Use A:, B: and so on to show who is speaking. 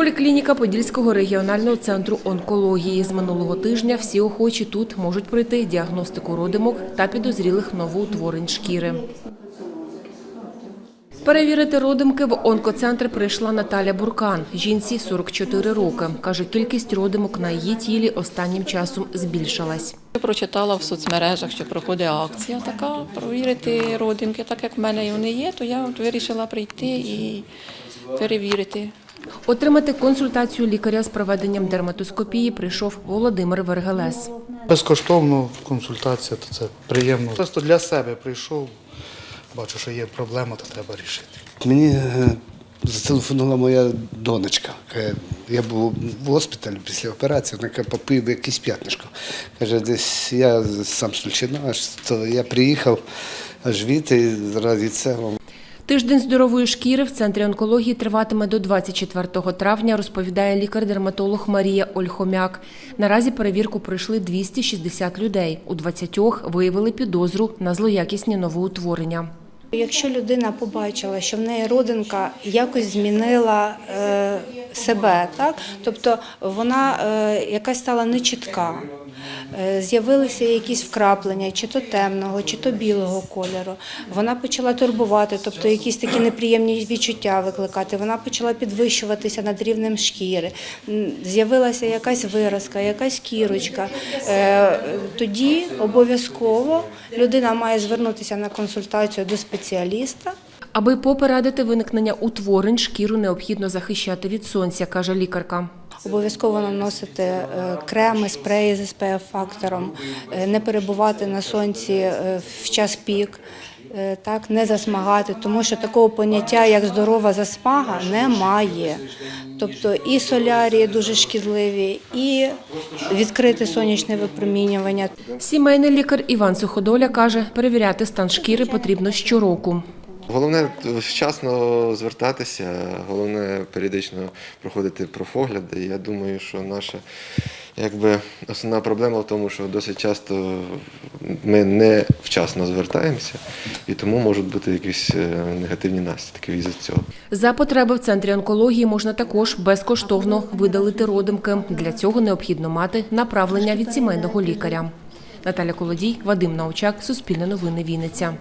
A: Поліклініка Подільського регіонального центру онкології. З минулого тижня всі охочі тут можуть пройти діагностику родимок та підозрілих новоутворень шкіри. Перевірити родимки в онкоцентр прийшла Наталя Буркан. Жінці 44 роки. Каже, кількість родимок на її тілі останнім часом збільшилась.
B: Прочитала в соцмережах, що проходить акція така, провірити родинки. Так як в мене вони є, то я вирішила прийти і перевірити.
A: Отримати консультацію лікаря з проведенням дерматоскопії прийшов Володимир Вергелес.
C: Безкоштовно консультація, то це приємно. Просто для себе прийшов, бачу, що є проблема, то треба рішити.
D: Мені е, зателефонувала моя донечка. Я був в госпіталі після операції, вона каже, попив якийсь п'ятнишко. Каже, десь я сам з Сульчина, аж то я приїхав аж від і раді цього.
A: Тиждень здорової шкіри в центрі онкології триватиме до 24 травня, розповідає лікар-дерматолог Марія Ольхомяк. Наразі перевірку пройшли 260 людей. У 20 виявили підозру на злоякісні новоутворення.
E: Якщо людина побачила, що в неї родинка якось змінила е, себе, так тобто вона е, якась стала нечітка, з'явилися якісь вкраплення, чи то темного, чи то білого кольору. Вона почала турбувати, тобто якісь такі неприємні відчуття викликати. Вона почала підвищуватися над рівнем шкіри. З'явилася якась виразка, якась кірочка. Е, Тоді обов'язково людина має звернутися на консультацію до спеціаліста.
A: Аби попередити виникнення утворень, шкіру необхідно захищати від сонця, каже лікарка.
E: Обов'язково наносити е, креми, спреї з SPF-фактором, е, не перебувати на сонці е, в час пік, так, не засмагати, тому що такого поняття, як здорова засмага, немає. Тобто і солярії дуже шкідливі, і відкрите сонячне випромінювання.
A: Сімейний лікар Іван Суходоля каже, перевіряти стан шкіри потрібно щороку.
F: Головне вчасно звертатися, головне періодично проходити профогляди. Я думаю, що наша якби, основна проблема в тому, що досить часто ми не вчасно звертаємося, і тому можуть бути якісь е, негативні наслідки із цього.
A: За потреби в центрі онкології можна також безкоштовно видалити родимки. Для цього необхідно мати направлення від сімейного лікаря. Наталя Колодій, Вадим Научак, Суспільне новини Вінниця.